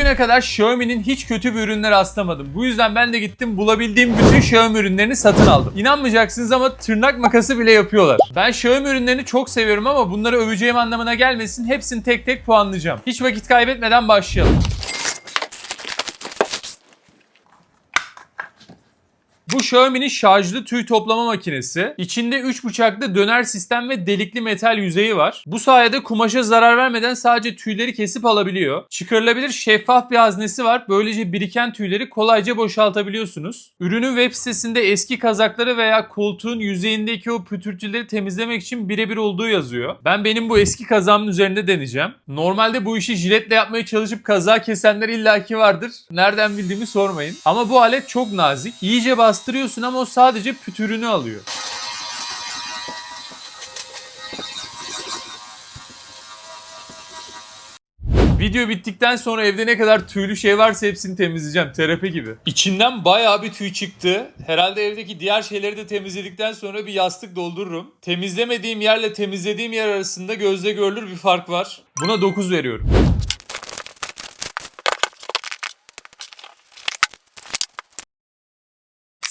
Bugüne kadar Xiaomi'nin hiç kötü bir ürünle rastlamadım. Bu yüzden ben de gittim bulabildiğim bütün Xiaomi ürünlerini satın aldım. İnanmayacaksınız ama tırnak makası bile yapıyorlar. Ben Xiaomi ürünlerini çok seviyorum ama bunları öveceğim anlamına gelmesin. Hepsini tek tek puanlayacağım. Hiç vakit kaybetmeden başlayalım. Bu Xiaomi'nin şarjlı tüy toplama makinesi. İçinde 3 bıçaklı döner sistem ve delikli metal yüzeyi var. Bu sayede kumaşa zarar vermeden sadece tüyleri kesip alabiliyor. Çıkarılabilir şeffaf bir haznesi var. Böylece biriken tüyleri kolayca boşaltabiliyorsunuz. Ürünün web sitesinde eski kazakları veya koltuğun yüzeyindeki o pütürtüleri temizlemek için birebir olduğu yazıyor. Ben benim bu eski kazağımın üzerinde deneyeceğim. Normalde bu işi jiletle yapmaya çalışıp kaza kesenler illaki vardır. Nereden bildiğimi sormayın. Ama bu alet çok nazik. İyice bastırıyorsun ama o sadece pütürünü alıyor. Video bittikten sonra evde ne kadar tüylü şey varsa hepsini temizleyeceğim. Terapi gibi. İçinden bayağı bir tüy çıktı. Herhalde evdeki diğer şeyleri de temizledikten sonra bir yastık doldururum. Temizlemediğim yerle temizlediğim yer arasında gözle görülür bir fark var. Buna 9 veriyorum.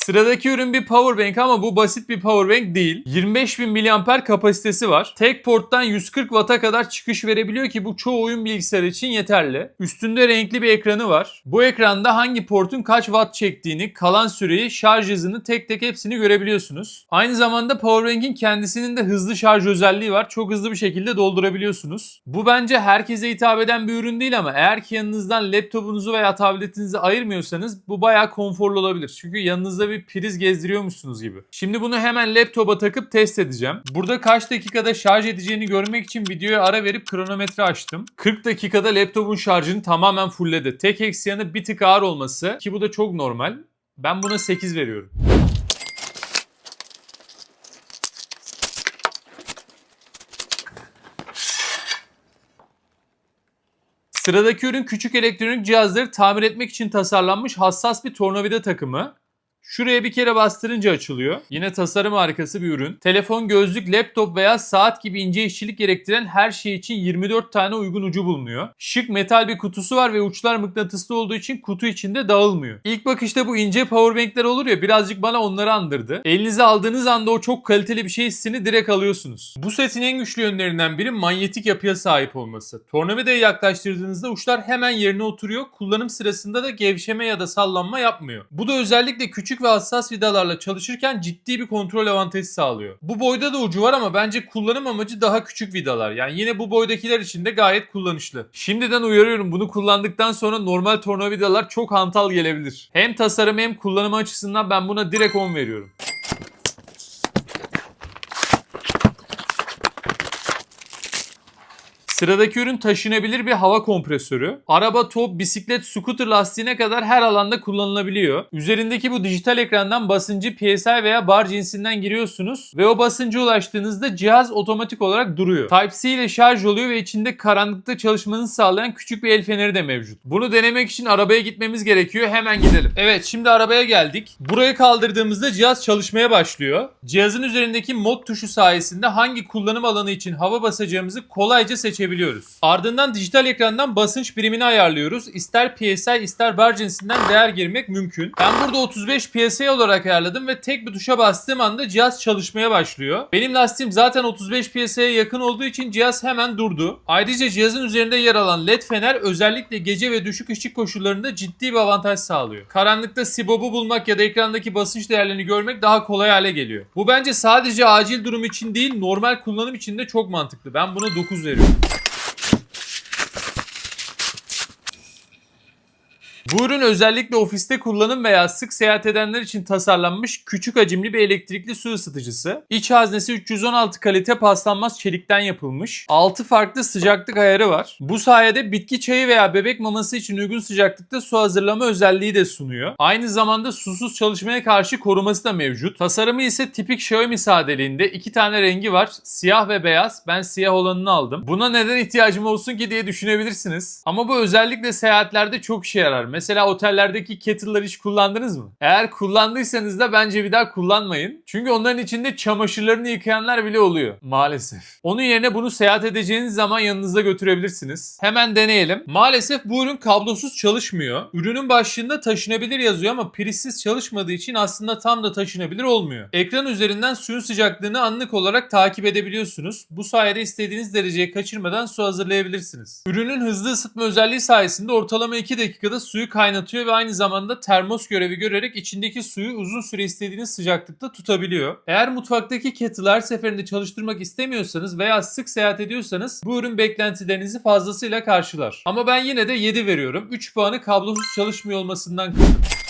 Sıradaki ürün bir powerbank ama bu basit bir powerbank değil. 25.000 mAh kapasitesi var. Tek porttan 140 Watt'a kadar çıkış verebiliyor ki bu çoğu oyun bilgisayarı için yeterli. Üstünde renkli bir ekranı var. Bu ekranda hangi portun kaç watt çektiğini, kalan süreyi, şarj hızını tek tek hepsini görebiliyorsunuz. Aynı zamanda powerbank'in kendisinin de hızlı şarj özelliği var. Çok hızlı bir şekilde doldurabiliyorsunuz. Bu bence herkese hitap eden bir ürün değil ama eğer ki yanınızdan laptopunuzu veya tabletinizi ayırmıyorsanız bu bayağı konforlu olabilir. Çünkü yanınızda bir priz gezdiriyormuşsunuz gibi. Şimdi bunu hemen laptopa takıp test edeceğim. Burada kaç dakikada şarj edeceğini görmek için videoya ara verip kronometre açtım. 40 dakikada laptopun şarjını tamamen fullledi. Tek eksi yanı bir tık ağır olması ki bu da çok normal. Ben buna 8 veriyorum. Sıradaki ürün küçük elektronik cihazları tamir etmek için tasarlanmış hassas bir tornavida takımı. Şuraya bir kere bastırınca açılıyor. Yine tasarım harikası bir ürün. Telefon, gözlük, laptop veya saat gibi ince işçilik gerektiren her şey için 24 tane uygun ucu bulunuyor. Şık metal bir kutusu var ve uçlar mıknatıslı olduğu için kutu içinde dağılmıyor. İlk bakışta bu ince powerbankler olur ya birazcık bana onları andırdı. Elinize aldığınız anda o çok kaliteli bir şey hissini direkt alıyorsunuz. Bu setin en güçlü yönlerinden biri manyetik yapıya sahip olması. Tornavidayı yaklaştırdığınızda uçlar hemen yerine oturuyor. Kullanım sırasında da gevşeme ya da sallanma yapmıyor. Bu da özellikle küçük ve hassas vidalarla çalışırken ciddi bir kontrol avantajı sağlıyor. Bu boyda da ucu var ama bence kullanım amacı daha küçük vidalar. Yani yine bu boydakiler için de gayet kullanışlı. Şimdiden uyarıyorum bunu kullandıktan sonra normal tornavidalar çok hantal gelebilir. Hem tasarım hem kullanımı açısından ben buna direkt 10 veriyorum. Sıradaki ürün taşınabilir bir hava kompresörü. Araba, top, bisiklet, scooter lastiğine kadar her alanda kullanılabiliyor. Üzerindeki bu dijital ekrandan basıncı PSI veya bar cinsinden giriyorsunuz ve o basınca ulaştığınızda cihaz otomatik olarak duruyor. Type-C ile şarj oluyor ve içinde karanlıkta çalışmanızı sağlayan küçük bir el feneri de mevcut. Bunu denemek için arabaya gitmemiz gerekiyor. Hemen gidelim. Evet şimdi arabaya geldik. Burayı kaldırdığımızda cihaz çalışmaya başlıyor. Cihazın üzerindeki mod tuşu sayesinde hangi kullanım alanı için hava basacağımızı kolayca seçebiliyoruz. Ardından dijital ekrandan basınç birimini ayarlıyoruz. İster PSI ister bar cinsinden değer girmek mümkün. Ben burada 35 PSI olarak ayarladım ve tek bir tuşa bastığım anda cihaz çalışmaya başlıyor. Benim lastiğim zaten 35 PSI'ye yakın olduğu için cihaz hemen durdu. Ayrıca cihazın üzerinde yer alan led fener özellikle gece ve düşük ışık koşullarında ciddi bir avantaj sağlıyor. Karanlıkta sibobu bulmak ya da ekrandaki basınç değerlerini görmek daha kolay hale geliyor. Bu bence sadece acil durum için değil normal kullanım için de çok mantıklı. Ben buna 9 veriyorum. Bu ürün özellikle ofiste kullanım veya sık seyahat edenler için tasarlanmış küçük hacimli bir elektrikli su ısıtıcısı. İç haznesi 316 kalite paslanmaz çelikten yapılmış. 6 farklı sıcaklık ayarı var. Bu sayede bitki çayı veya bebek maması için uygun sıcaklıkta su hazırlama özelliği de sunuyor. Aynı zamanda susuz çalışmaya karşı koruması da mevcut. Tasarımı ise tipik Xiaomi sadeliğinde. iki tane rengi var. Siyah ve beyaz. Ben siyah olanını aldım. Buna neden ihtiyacım olsun ki diye düşünebilirsiniz. Ama bu özellikle seyahatlerde çok işe yarar. Mesela otellerdeki kettle'ları hiç kullandınız mı? Eğer kullandıysanız da bence bir daha kullanmayın. Çünkü onların içinde çamaşırlarını yıkayanlar bile oluyor maalesef. Onun yerine bunu seyahat edeceğiniz zaman yanınızda götürebilirsiniz. Hemen deneyelim. Maalesef bu ürün kablosuz çalışmıyor. Ürünün başlığında taşınabilir yazıyor ama prizsiz çalışmadığı için aslında tam da taşınabilir olmuyor. Ekran üzerinden suyun sıcaklığını anlık olarak takip edebiliyorsunuz. Bu sayede istediğiniz dereceye kaçırmadan su hazırlayabilirsiniz. Ürünün hızlı ısıtma özelliği sayesinde ortalama 2 dakikada suyu kaynatıyor ve aynı zamanda termos görevi görerek içindeki suyu uzun süre istediğiniz sıcaklıkta tutabiliyor. Eğer mutfaktaki kettle'ı her seferinde çalıştırmak istemiyorsanız veya sık seyahat ediyorsanız bu ürün beklentilerinizi fazlasıyla karşılar. Ama ben yine de 7 veriyorum. 3 puanı kablosuz çalışmıyor olmasından kırdım.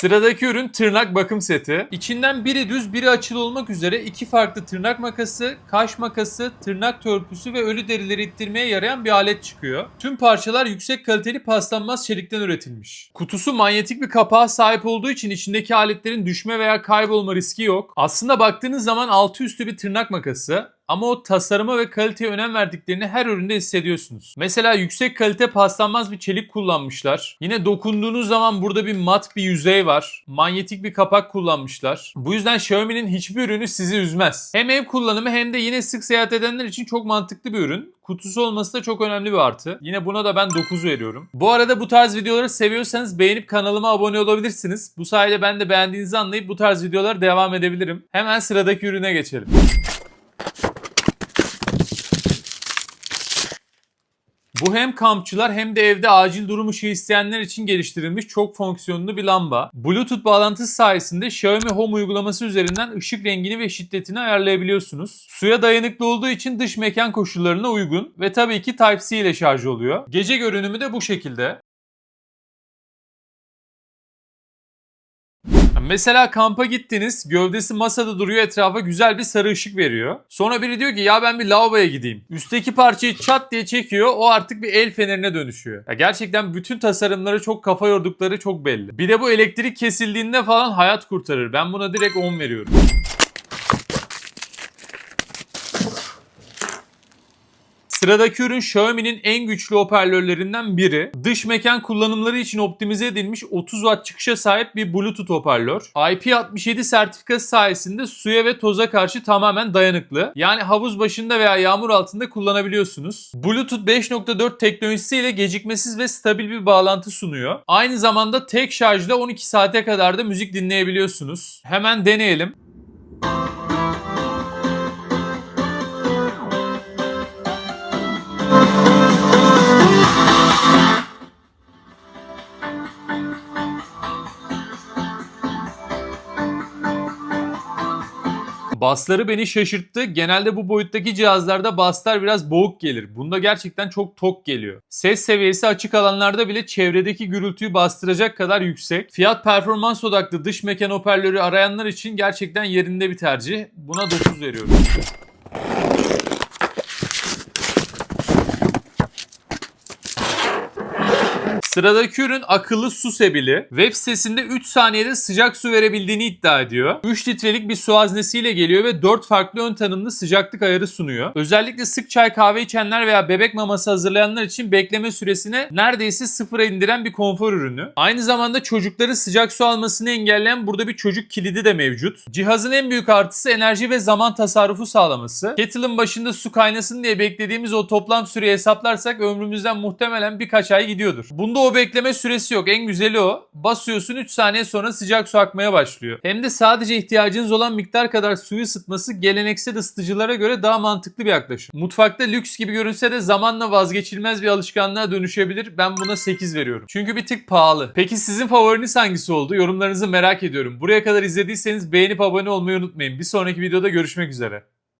Sıradaki ürün tırnak bakım seti. İçinden biri düz biri açılı olmak üzere iki farklı tırnak makası, kaş makası, tırnak törpüsü ve ölü derileri ittirmeye yarayan bir alet çıkıyor. Tüm parçalar yüksek kaliteli paslanmaz çelikten üretilmiş. Kutusu manyetik bir kapağa sahip olduğu için içindeki aletlerin düşme veya kaybolma riski yok. Aslında baktığınız zaman altı üstü bir tırnak makası ama o tasarıma ve kaliteye önem verdiklerini her üründe hissediyorsunuz. Mesela yüksek kalite paslanmaz bir çelik kullanmışlar. Yine dokunduğunuz zaman burada bir mat bir yüzey var. Manyetik bir kapak kullanmışlar. Bu yüzden Xiaomi'nin hiçbir ürünü sizi üzmez. Hem ev kullanımı hem de yine sık seyahat edenler için çok mantıklı bir ürün. Kutusu olması da çok önemli bir artı. Yine buna da ben 9 veriyorum. Bu arada bu tarz videoları seviyorsanız beğenip kanalıma abone olabilirsiniz. Bu sayede ben de beğendiğinizi anlayıp bu tarz videolar devam edebilirim. Hemen sıradaki ürüne geçelim. Bu hem kampçılar hem de evde acil durum ışığı isteyenler için geliştirilmiş çok fonksiyonlu bir lamba. Bluetooth bağlantısı sayesinde Xiaomi Home uygulaması üzerinden ışık rengini ve şiddetini ayarlayabiliyorsunuz. Suya dayanıklı olduğu için dış mekan koşullarına uygun ve tabii ki Type-C ile şarj oluyor. Gece görünümü de bu şekilde. Mesela kampa gittiniz, gövdesi masada duruyor, etrafa güzel bir sarı ışık veriyor. Sonra biri diyor ki ya ben bir lavaboya gideyim. Üstteki parçayı çat diye çekiyor, o artık bir el fenerine dönüşüyor. Ya gerçekten bütün tasarımları çok kafa yordukları çok belli. Bir de bu elektrik kesildiğinde falan hayat kurtarır. Ben buna direkt 10 veriyorum. Sıradaki ürün Xiaomi'nin en güçlü hoparlörlerinden biri. Dış mekan kullanımları için optimize edilmiş 30 watt çıkışa sahip bir Bluetooth hoparlör. IP67 sertifikası sayesinde suya ve toza karşı tamamen dayanıklı. Yani havuz başında veya yağmur altında kullanabiliyorsunuz. Bluetooth 5.4 teknolojisiyle gecikmesiz ve stabil bir bağlantı sunuyor. Aynı zamanda tek şarjla 12 saate kadar da müzik dinleyebiliyorsunuz. Hemen deneyelim. Basları beni şaşırttı. Genelde bu boyuttaki cihazlarda baslar biraz boğuk gelir. Bunda gerçekten çok tok geliyor. Ses seviyesi açık alanlarda bile çevredeki gürültüyü bastıracak kadar yüksek. Fiyat performans odaklı dış mekan hoparlörü arayanlar için gerçekten yerinde bir tercih. Buna 9 veriyorum. Sıradaki ürün akıllı su sebili. Web sitesinde 3 saniyede sıcak su verebildiğini iddia ediyor. 3 litrelik bir su haznesiyle geliyor ve 4 farklı ön tanımlı sıcaklık ayarı sunuyor. Özellikle sık çay kahve içenler veya bebek maması hazırlayanlar için bekleme süresini neredeyse sıfıra indiren bir konfor ürünü. Aynı zamanda çocukların sıcak su almasını engelleyen burada bir çocuk kilidi de mevcut. Cihazın en büyük artısı enerji ve zaman tasarrufu sağlaması. Kettle'ın başında su kaynasın diye beklediğimiz o toplam süreyi hesaplarsak ömrümüzden muhtemelen birkaç ay gidiyordur. Bunda o bekleme süresi yok. En güzeli o. Basıyorsun 3 saniye sonra sıcak su akmaya başlıyor. Hem de sadece ihtiyacınız olan miktar kadar suyu ısıtması geleneksel ısıtıcılara göre daha mantıklı bir yaklaşım. Mutfakta lüks gibi görünse de zamanla vazgeçilmez bir alışkanlığa dönüşebilir. Ben buna 8 veriyorum. Çünkü bir tık pahalı. Peki sizin favoriniz hangisi oldu? Yorumlarınızı merak ediyorum. Buraya kadar izlediyseniz beğenip abone olmayı unutmayın. Bir sonraki videoda görüşmek üzere.